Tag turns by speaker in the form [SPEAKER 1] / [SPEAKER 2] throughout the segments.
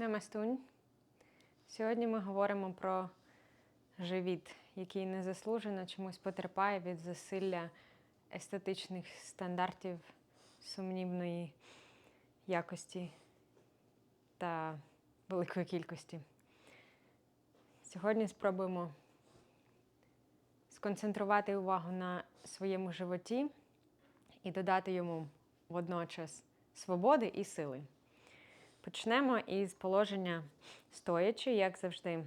[SPEAKER 1] Намастунь. Сьогодні ми говоримо про живіт, який незаслужено чомусь потерпає від засилля естетичних стандартів сумнівної якості та великої кількості. Сьогодні спробуємо сконцентрувати увагу на своєму животі і додати йому водночас свободи і сили. Почнемо із положення стоячи, як завжди,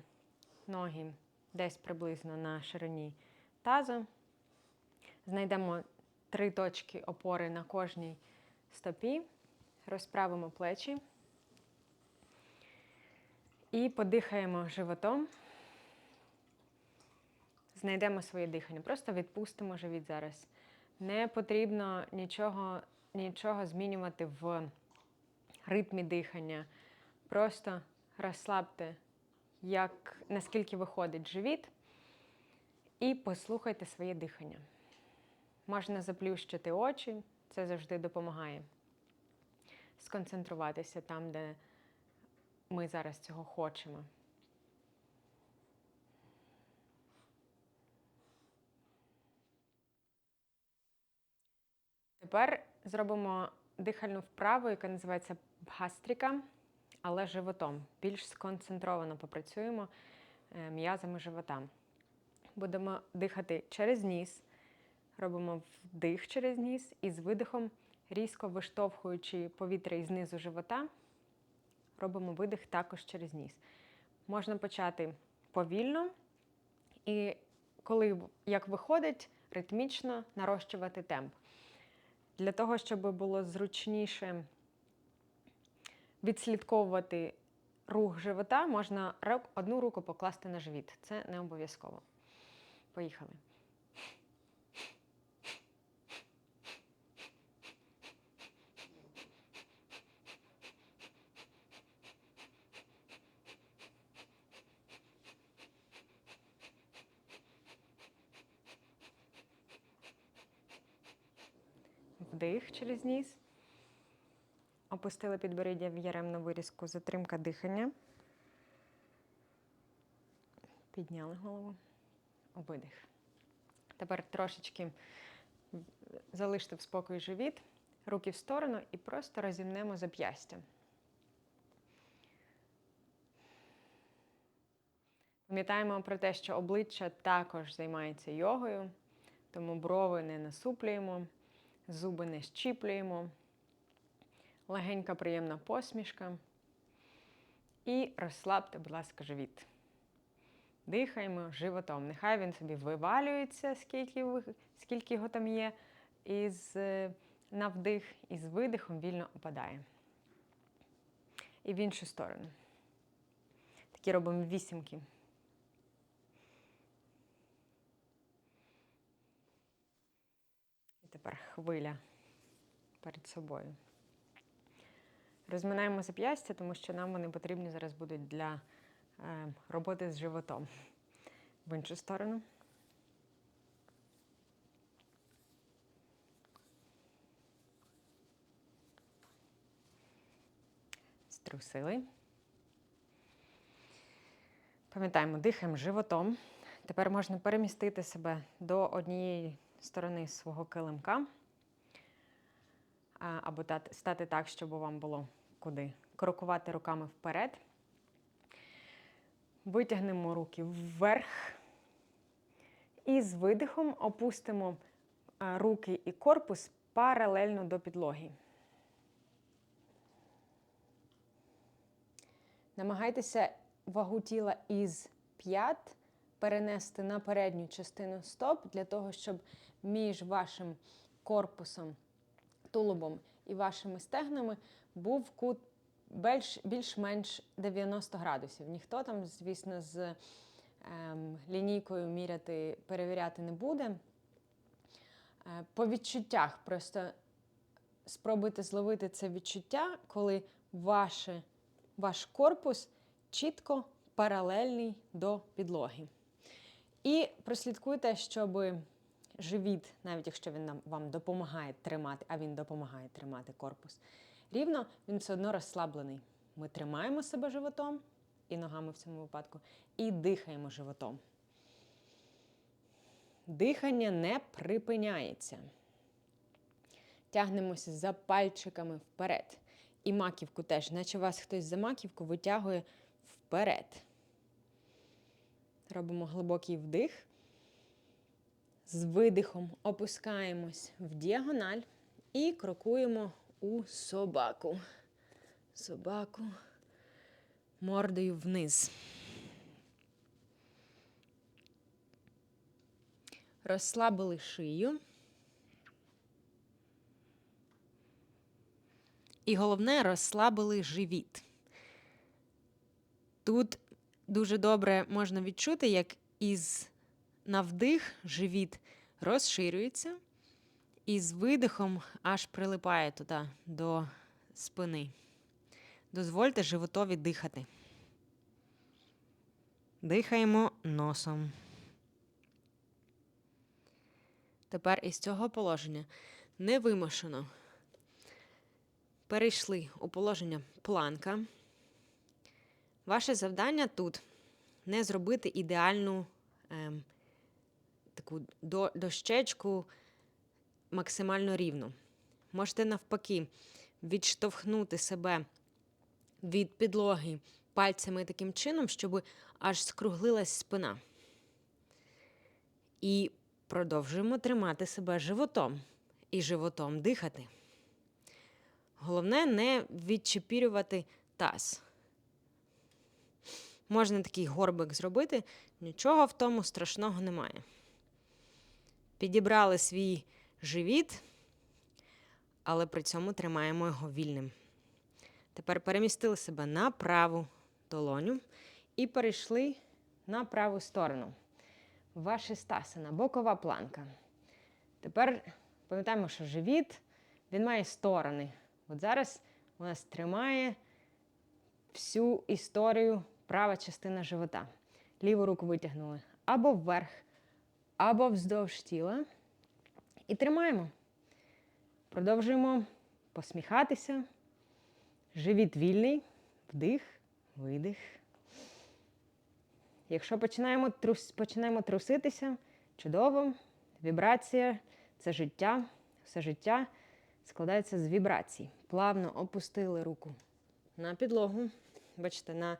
[SPEAKER 1] ноги десь приблизно на ширині тазу. Знайдемо три точки опори на кожній стопі, розправимо плечі і подихаємо животом. Знайдемо своє дихання. Просто відпустимо живіт зараз. Не потрібно нічого, нічого змінювати в ритмі дихання. Просто розслабте, як, наскільки виходить живіт, і послухайте своє дихання. Можна заплющити очі, це завжди допомагає сконцентруватися там, де ми зараз цього хочемо. Тепер зробимо дихальну вправу, яка називається бхастріка, але животом. Більш сконцентровано попрацюємо е, м'язами живота. Будемо дихати через ніс, робимо вдих через ніс і з видихом, різко виштовхуючи повітря із низу живота, робимо видих також через ніс. Можна почати повільно і коли як виходить, ритмічно нарощувати темп. Для того, щоб було зручніше відслідковувати рух живота, можна одну руку покласти на живіт. Це не обов'язково. Поїхали. Вдих через ніс. Опустили підборіддя в яремну вирізку, затримка дихання. Підняли голову. Видих. Тепер трошечки залиште в спокій живіт, руки в сторону і просто розімнемо зап'ястя. Пам'ятаємо про те, що обличчя також займається йогою, тому брови не насуплюємо, зуби не щіплюємо легенька приємна посмішка. І розслабте, будь ласка, живіт. Дихаємо животом. Нехай він собі вивалюється, скільки скільки його там є, із, на вдих, і з видихом вільно опадає. І в іншу сторону. Такі робимо вісімки. І тепер хвиля перед собою. Розминаємо зап'ястя, тому що нам вони потрібні зараз будуть для е, роботи з животом. В іншу сторону. Струсили. Пам'ятаємо, дихаємо животом. Тепер можна перемістити себе до однієї сторони свого килимка або стати так, щоб вам було куди. Крокувати руками вперед. Витягнемо руки вверх. І з видихом опустимо руки і корпус паралельно до підлоги. Намагайтеся вагу тіла із п'ят перенести на передню частину стоп, для того, щоб між вашим корпусом тулубом і вашими стегнами був кут більш-менш 90 градусів. Ніхто там, звісно, з ем, лінійкою міряти, перевіряти не буде. Е, по відчуттях просто спробуйте зловити це відчуття, коли ваше, ваш корпус чітко паралельний до підлоги. І прослідкуйте, щоб живіт, навіть якщо він вам допомагає тримати, а він допомагає тримати корпус рівно, він все одно розслаблений. Ми тримаємо себе животом і ногами в цьому випадку, і дихаємо животом. Дихання не припиняється. Тягнемося за пальчиками вперед. І маківку теж, наче вас хтось за маківку витягує вперед. Робимо глибокий вдих. З видихом опускаємось в діагональ і крокуємо у собаку. Собаку мордою вниз. Розслабили шию. І головне, розслабили живіт. Тут дуже добре можна відчути, як із на вдих живіт розширюється, і з видихом аж прилипає туди до спини. Дозвольте животові дихати. Дихаємо носом. Тепер із цього положення невимушено перейшли у положення планка. Ваше завдання тут не зробити ідеальну ем, таку до, дощечку максимально рівну. Можете навпаки відштовхнути себе від підлоги пальцями таким чином, щоб аж скруглилась спина. І продовжуємо тримати себе животом і животом дихати. Головне не відчепірювати таз. Можна такий горбик зробити, нічого в тому страшного немає. Підібрали свій живіт, але при цьому тримаємо його вільним. Тепер перемістили себе на праву долоню і перейшли на праву сторону. Ваші стасана, бокова планка. Тепер пам'ятаємо, що живіт він має сторони. От зараз у нас тримає всю історію права частина живота. Ліву руку витягнули або вверх, або вздовж тіла. І тримаємо. Продовжуємо посміхатися. Живіт вільний, вдих, видих. Якщо починаємо трус, починаємо труситися, чудово, вібрація це життя, все життя складається з вібрацій. Плавно опустили руку на підлогу. Бачите, на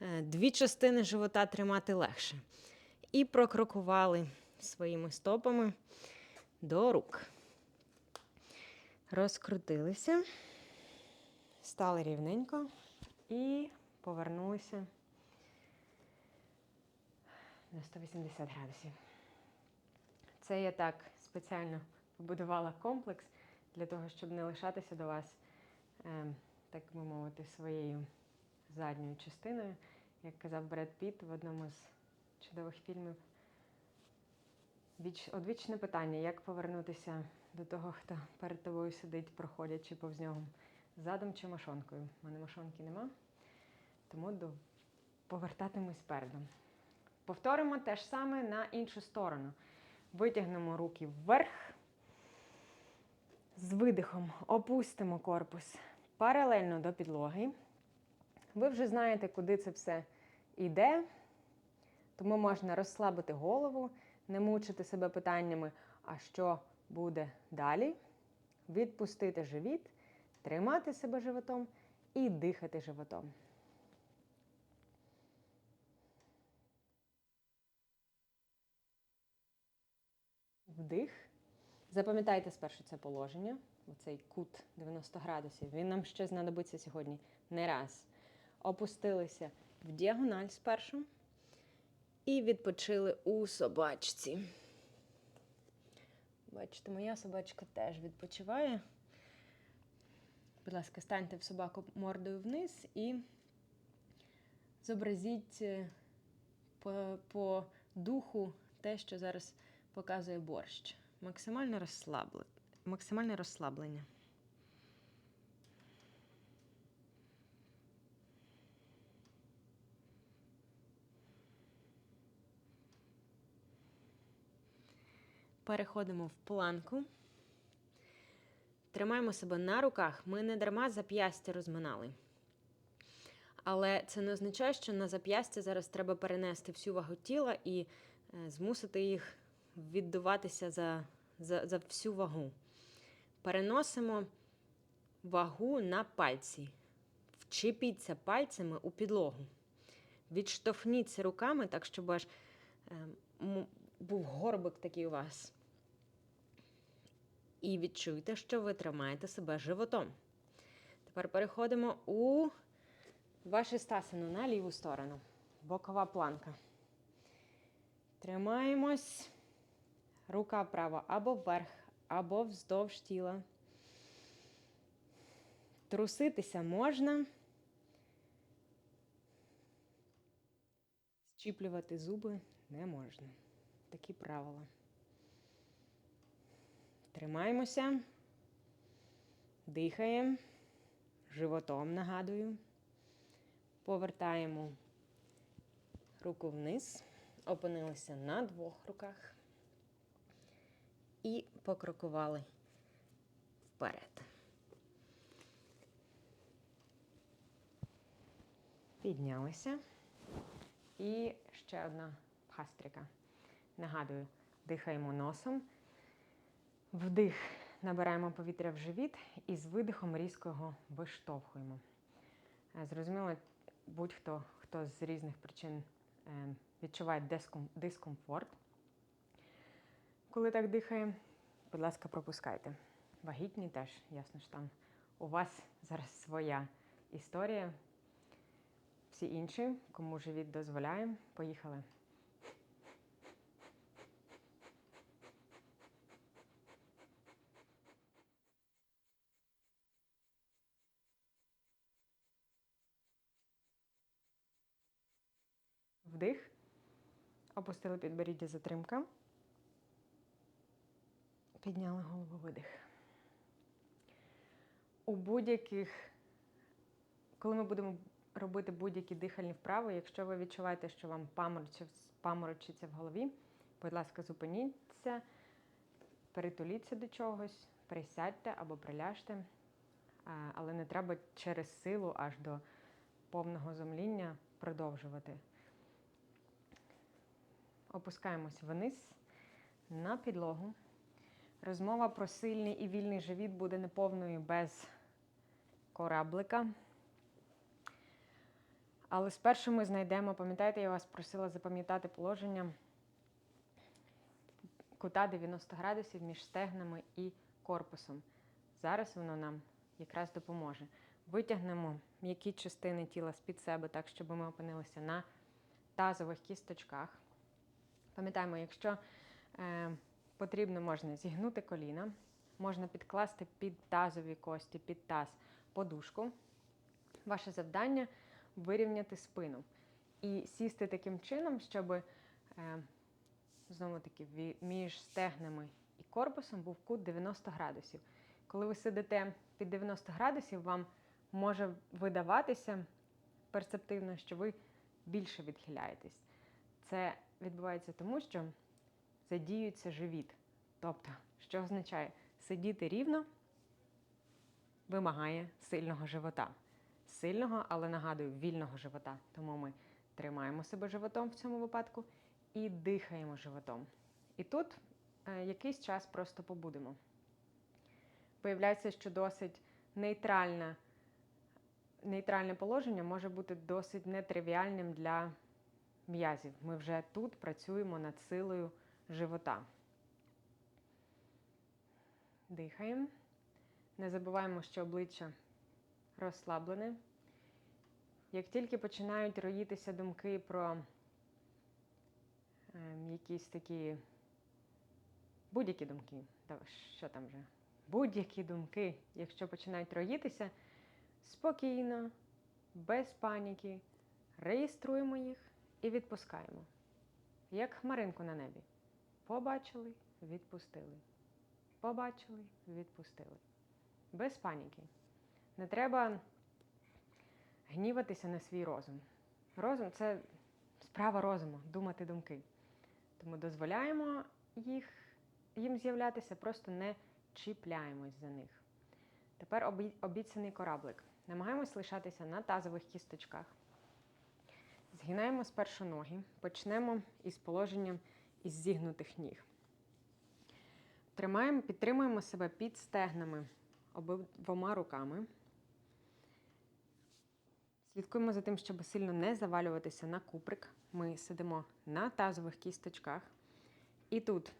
[SPEAKER 1] е, дві частини живота тримати легше. І прокрокували своїми стопами до рук. Розкрутилися, стали рівненько і повернулися на 180 градусів. Це я так спеціально побудувала комплекс для того, щоб не лишатися до вас, е, так би мовити, своєю задньою частиною, як казав Бред Піт в одному з чудових фільмів. Віч, одвічне питання, як повернутися до того, хто перед тобою сидить, проходячи повз нього, задом чи мошонкою. У мене мошонки нема, тому до... повертатимусь передом. Повторимо те ж саме на іншу сторону. Витягнемо руки вверх. З видихом опустимо корпус паралельно до підлоги. Ви вже знаєте, куди це все йде, тому можна розслабити голову, не мучити себе питаннями, а що буде далі. Відпустити живіт, тримати себе животом і дихати животом. Вдих. Запам'ятайте спершу це положення, оцей кут 90 градусів. Він нам ще знадобиться сьогодні не раз. Опустилися в діагональ спершу і відпочили у собачці. Бачите, моя собачка теж відпочиває. Будь ласка, станьте в собаку мордою вниз і зобразіть е, по, по духу те, що зараз показує борщ. Максимальне розслаблення. Максимальне розслаблення. Переходимо в планку. Тримаємо себе на руках. Ми не дарма зап'ястя розминали. Але це не означає, що на зап'ястя зараз треба перенести всю вагу тіла і е, змусити їх віддуватися за, за, за всю вагу. Переносимо вагу на пальці. Вчепіться пальцями у підлогу. Відштовхніться руками, так, щоб аж е, м- був горбик такий у вас. І відчуйте, що ви тримаєте себе животом. Тепер переходимо у ваші стасину на ліву сторону. Бокова планка. Тримаємось. Рука права або вверх, або вздовж тіла. Труситися можна. Зчіплювати зуби не можна. Такі правила. Тримаємося. Дихаємо. Животом нагадую. Повертаємо руку вниз. Опинилися на двох руках. І покрокували вперед. Піднялися. І ще одна пастрика. Нагадую, дихаємо носом. Вдих, набираємо повітря в живіт і з видихом різко його виштовхуємо. Е, Зрозуміло, будь-хто, хто з різних причин е, відчуває дискомфорт, коли так дихає, будь ласка, пропускайте. Вагітні теж, ясно ж там у вас зараз своя історія. Всі інші, кому живіт дозволяє, поїхали. Вдих. Опустили підборіддя затримка. Підняли голову видих. У будь-яких, коли ми будемо робити будь-які дихальні вправи, якщо ви відчуваєте, що вам паморочиться, в голові, будь ласка, зупиніться, перетуліться до чогось, присядьте або приляжте. Але не треба через силу аж до повного зомління продовжувати. Опускаємось вниз на підлогу. Розмова про сильний і вільний живіт буде неповною без кораблика. Але спершу ми знайдемо, пам'ятаєте, я вас просила запам'ятати положення кута 90 градусів між стегнами і корпусом. Зараз воно нам якраз допоможе. Витягнемо м'які частини тіла з-під себе, так, щоб ми опинилися на тазових кісточках. Пам'ятаємо, якщо е, потрібно, можна зігнути коліна, можна підкласти під тазові кості, під таз подушку. Ваше завдання вирівняти спину і сісти таким чином, щоб е, знову таки між стегнами і корпусом був кут 90 градусів. Коли ви сидите під 90 градусів, вам може видаватися перцептивно, що ви більше відхиляєтесь. Це відбувається тому, що задіюється живіт. Тобто, що означає сидіти рівно вимагає сильного живота. Сильного, але нагадую, вільного живота. Тому ми тримаємо себе животом в цьому випадку і дихаємо животом. І тут е, якийсь час просто побудемо. Виявляється, що досить нейтральне, нейтральне положення може бути досить нетривіальним для м'язів. Ми вже тут працюємо над силою живота. Дихаємо. Не забуваємо, що обличчя розслаблене. Як тільки починають роїтися думки про ем, якісь такі будь-які думки, що там вже, будь-які думки, якщо починають роїтися, спокійно, без паніки, реєструємо їх і відпускаємо. Як хмаринку на небі. Побачили, відпустили. Побачили, відпустили. Без паніки. Не треба гніватися на свій розум. Розум це справа розуму, думати думки. Тому дозволяємо їх, їм з'являтися, просто не чіпляємось за них. Тепер обіцяний кораблик. Намагаємось лишатися на тазових кісточках. Згинаємо спершу ноги. Почнемо із положення із зігнутих ніг. Тримаємо, підтримуємо себе під стегнами обидвома руками. Слідкуємо за тим, щоб сильно не завалюватися на куприк. Ми сидимо на тазових кісточках. І тут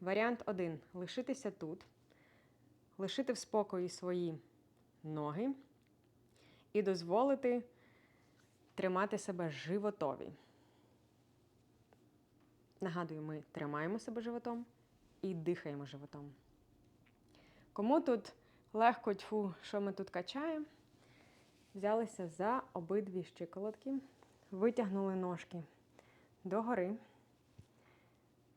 [SPEAKER 1] варіант один лишитися тут, лишити в спокої свої ноги і дозволити тримати себе животові. Нагадую, ми тримаємо себе животом і дихаємо животом. Кому тут легко тьфу, що ми тут качаємо, взялися за обидві щиколотки, витягнули ножки догори.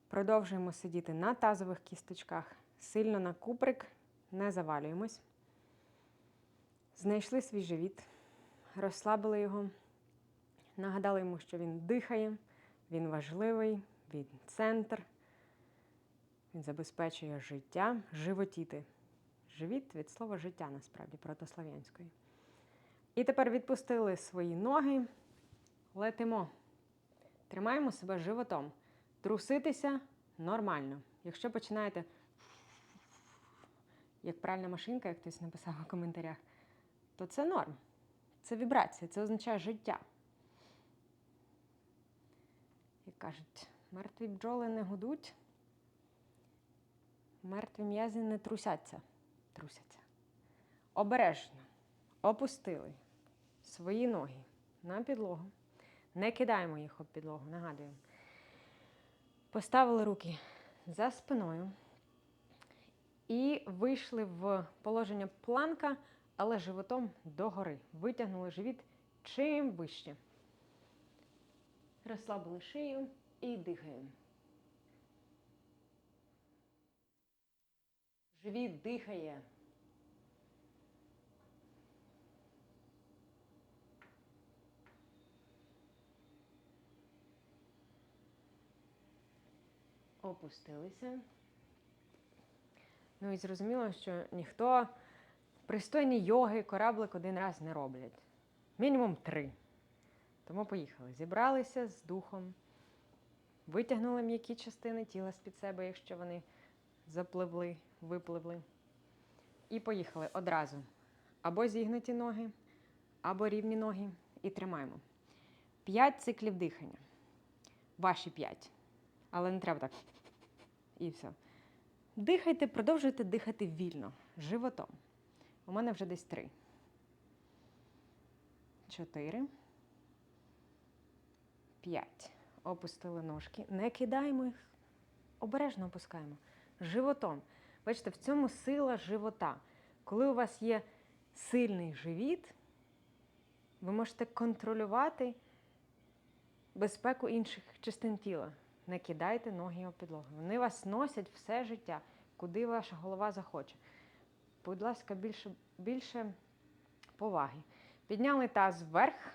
[SPEAKER 1] Продовжуємо сидіти на тазових кісточках, сильно на куприк, не завалюємось. Знайшли свій живіт, розслабили його, нагадали йому, що він дихає, він важливий, він центр, він забезпечує життя, животіти. Живіт від слова життя, насправді, протослав'янської. І тепер відпустили свої ноги, летимо. Тримаємо себе животом. Труситися нормально. Якщо починаєте, як пральна машинка, як хтось написав у коментарях, то це норм. Це вібрація, це означає життя. Як кажуть, мертві бджоли не гудуть, мертві м'язи не трусяться. Трусяться. Обережно опустили свої ноги на підлогу. Не кидаємо їх об підлогу, нагадуємо. Поставили руки за спиною і вийшли в положення планка, але животом догори. Витягнули живіт чим вище. Розслабили шию і дихаємо. Живіт дихає. Опустилися. Ну і зрозуміло, що ніхто пристойні йоги кораблик один раз не роблять. Мінімум три. Тому поїхали. Зібралися з духом, витягнули м'які частини тіла з-під себе, якщо вони запливли, випливли. І поїхали одразу. Або зігнуті ноги, або рівні ноги. І тримаємо. П'ять циклів дихання. Ваші п'ять. Але не треба так. І все. Дихайте, продовжуйте дихати вільно, животом. У мене вже десь три. Чотири. П'ять. Опустили ножки. Не кидаємо їх. Обережно опускаємо. Животом. Бачите, в цьому сила живота. Коли у вас є сильний живіт, ви можете контролювати безпеку інших частин тіла. Не кидайте ноги об підлогу. Вони вас носять все життя, куди ваша голова захоче. Будь ласка, більше, більше поваги. Підняли таз вверх,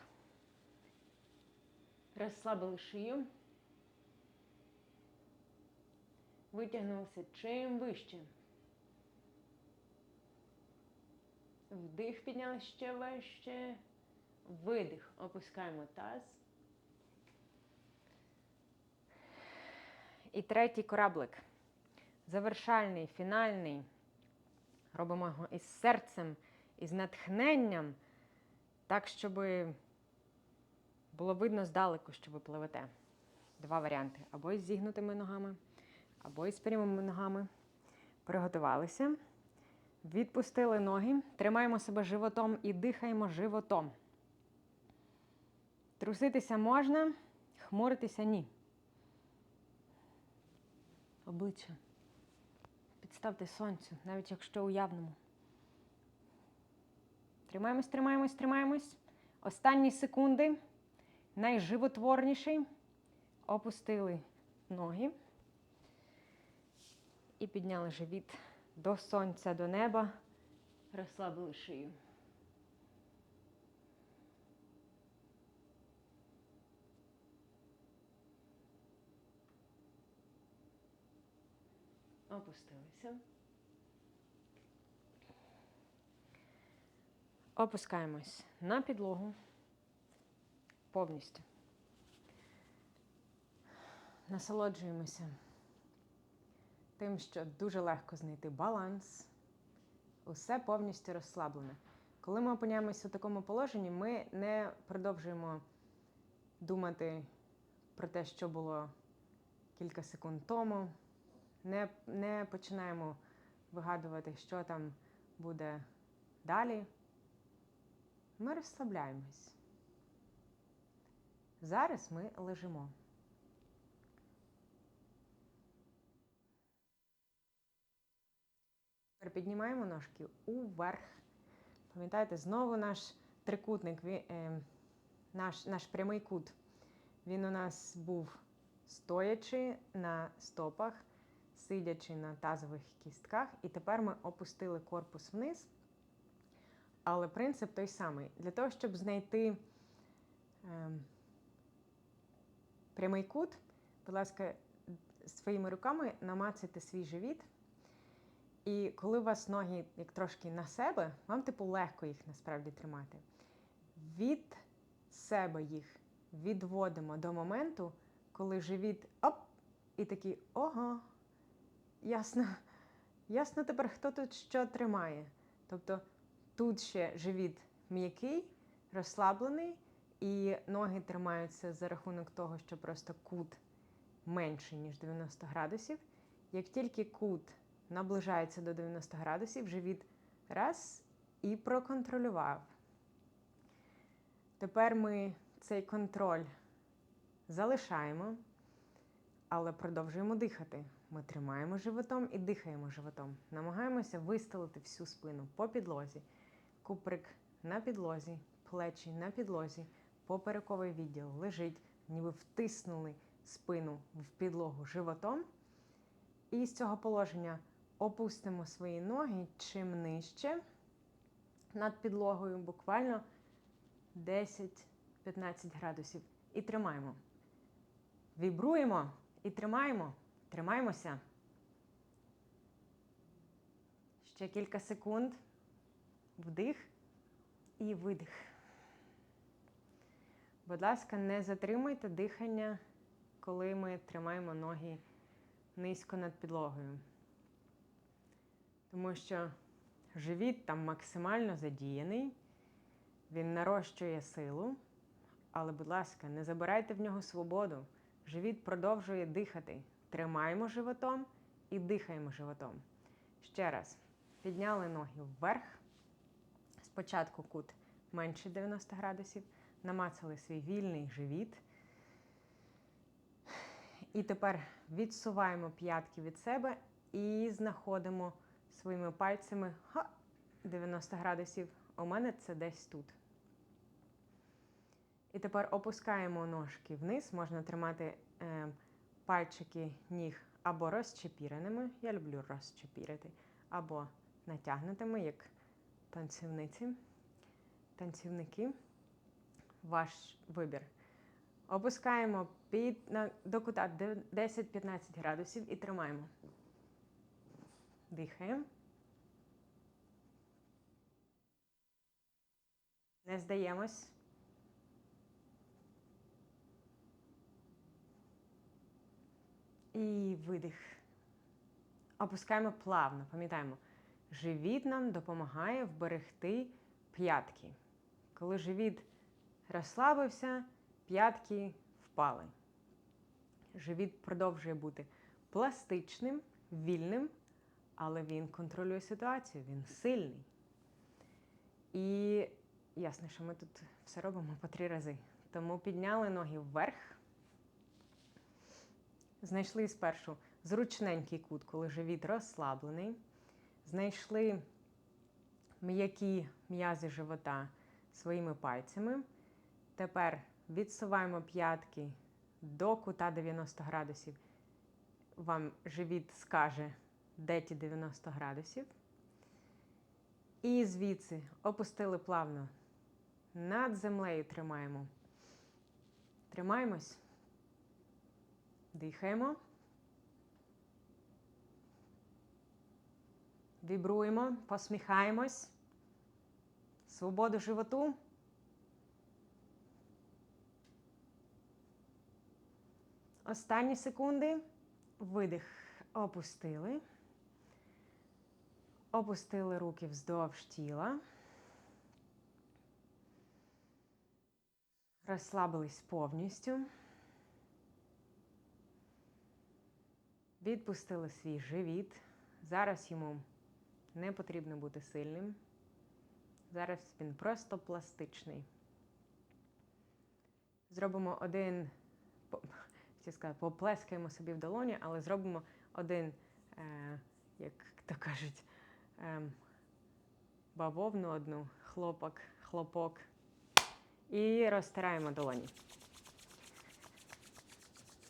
[SPEAKER 1] розслабили шию. Витягнулися чим вище. Вдих підняли ще вище. Видих. Опускаємо таз. І третій кораблик. Завершальний, фінальний. Робимо його із серцем, із натхненням, так, щоб було видно здалеку, що ви пливете. Два варіанти. Або із зігнутими ногами, або із прямими ногами. Приготувалися. Відпустили ноги. Тримаємо себе животом і дихаємо животом. Труситися можна, хмуритися ні. Обличчя. Підставте сонцю, навіть якщо уявному. Тримаємось, тримаємось, тримаємось. Останні секунди. Найживотворніший. Опустили ноги. І підняли живіт до сонця, до неба. Розслабили шию. Опустилися. Опускаємось на підлогу повністю. Насолоджуємося тим, що дуже легко знайти баланс. Усе повністю розслаблене. Коли ми опиняємося у такому положенні, ми не продовжуємо думати про те, що було кілька секунд тому, не, не починаємо вигадувати, що там буде далі. Ми розслабляємось. Зараз ми лежимо. Тепер піднімаємо ножки уверх. Пам'ятаєте, знову наш трикутник, е, наш, наш прямий кут. Він у нас був стоячи на стопах, сидячи на тазових кістках, і тепер ми опустили корпус вниз. Але принцип той самий. Для того, щоб знайти ем, прямий кут, будь ласка, своїми руками намацайте свій живіт. І коли у вас ноги як трошки на себе, вам типу легко їх насправді тримати. Від себе їх відводимо до моменту, коли живіт оп, і такий ого, ясно, ясно тепер, хто тут що тримає. Тобто тут ще живіт м'який, розслаблений, і ноги тримаються за рахунок того, що просто кут менший, ніж 90 градусів. Як тільки кут наближається до 90 градусів, живіт раз і проконтролював. Тепер ми цей контроль залишаємо, але продовжуємо дихати. Ми тримаємо животом і дихаємо животом. Намагаємося вистелити всю спину по підлозі, куприк на підлозі, плечі на підлозі, поперековий відділ лежить, ніби втиснули спину в підлогу животом. І з цього положення опустимо свої ноги чим нижче над підлогою, буквально 10-15 градусів. І тримаємо. Вібруємо і тримаємо. Тримаємося. Ще кілька секунд. Вдих і видих. Будь ласка, не затримуйте дихання, коли ми тримаємо ноги низько над підлогою. Тому що живіт там максимально задіяний, він нарощує силу, але, будь ласка, не забирайте в нього свободу. Живіт продовжує дихати. Тримаємо животом і дихаємо животом. Ще раз. Підняли ноги вверх. Спочатку кут менше 90 градусів. Намацали свій вільний живіт. І тепер відсуваємо п'ятки від себе і знаходимо своїми пальцями ха, 90 градусів. У мене це десь тут. І тепер опускаємо ножки вниз. Можна тримати е, пальчики ніг або розчепіреними. Я люблю розчепірити, або натягнутими, як танцівниці, танцівники. Ваш вибір. Опускаємо під, на, до кута 10-15 градусів і тримаємо. Дихаємо. Не здаємось. І видих. Опускаємо плавно, пам'ятаємо, живіт нам допомагає вберегти п'ятки. Коли живіт розслабився, п'ятки впали. Живіт продовжує бути пластичним, вільним, але він контролює ситуацію, він сильний. І ясно, що ми тут все робимо по три рази. Тому підняли ноги вверх. Знайшли спершу зручненький кут, коли живіт розслаблений. Знайшли м'які м'язи живота своїми пальцями. Тепер відсуваємо п'ятки до кута 90 градусів. Вам живіт скаже, де ті 90 градусів. І звідси опустили плавно. Над землею тримаємо. Тримаємось. Дихаємо. Вібруємо, посміхаємось. Свободу животу. Останні секунди. Видих. Опустили. Опустили руки вздовж тіла. Розслабились повністю. Відпустили свій живіт. Зараз йому не потрібно бути сильним. Зараз він просто пластичний. Зробимо один, хотів сказати, поплескаємо собі в долоні, але зробимо один, е, як то кажуть, ем, бавовну одну, хлопок, хлопок. І розтираємо долоні.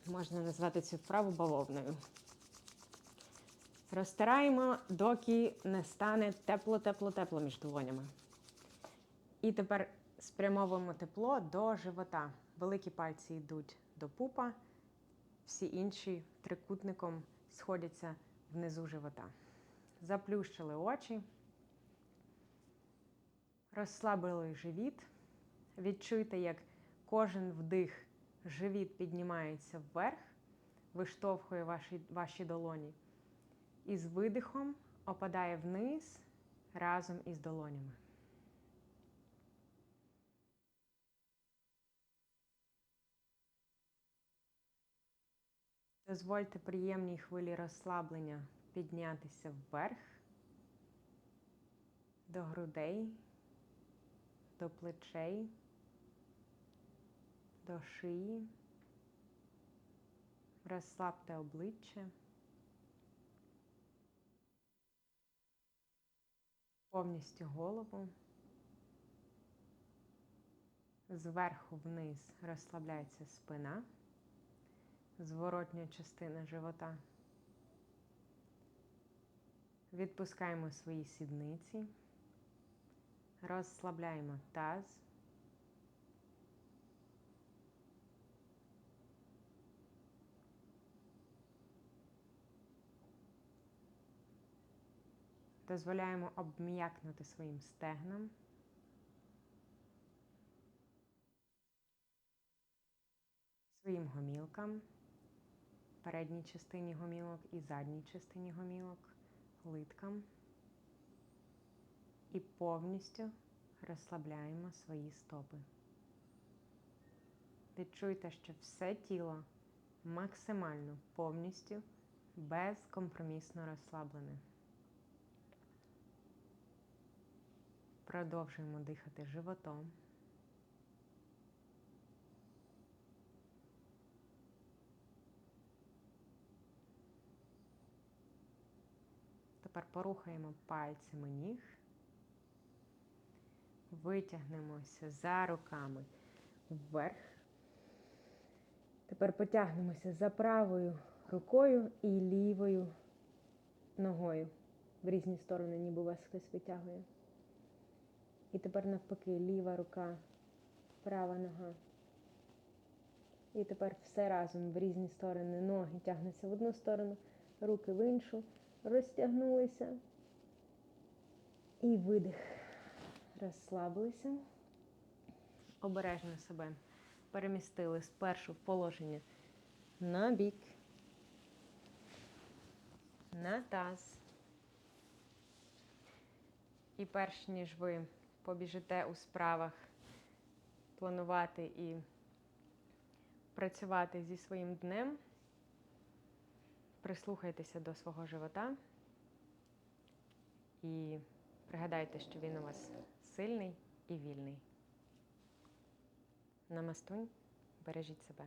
[SPEAKER 1] Можна назвати цю вправу бавовною. Розтираємо, доки не стане тепло-тепло-тепло між долонями. І тепер спрямовуємо тепло до живота. Великі пальці йдуть до пупа, всі інші трикутником сходяться внизу живота. Заплющили очі, розслабили живіт. Відчуйте, як кожен вдих живіт піднімається вверх, виштовхує ваші, ваші долоні. І з видихом опадає вниз разом із долонями. Дозвольте приємній хвилі розслаблення піднятися вверх, до грудей, до плечей, до шиї. Розслабте обличчя. Повністю голову. Зверху вниз розслабляється спина, зворотня частина живота. Відпускаємо свої сідниці, розслабляємо таз. Дозволяємо обм'якнути своїм стегном. Своїм гомілкам, передній частині гомілок і задній частині гомілок, литкам. І повністю розслабляємо свої стопи. Відчуйте, що все тіло максимально повністю безкомпромісно розслаблене. Продовжуємо дихати животом. Тепер порухаємо пальцями ніг. Витягнемося за руками вверх. Тепер потягнемося за правою рукою і лівою ногою. В різні сторони, ніби вас хтось витягує. І тепер навпаки, ліва рука, права нога. І тепер все разом в різні сторони. Ноги тягнуться в одну сторону, руки в іншу. Розтягнулися. І видих. Розслабилися. Обережно себе перемістили спершу в положення на бік, на таз. І перш ніж ви побіжите у справах планувати і працювати зі своїм днем, прислухайтеся до свого живота і пригадайте, що він у вас сильний і вільний. Намастунь, бережіть себе.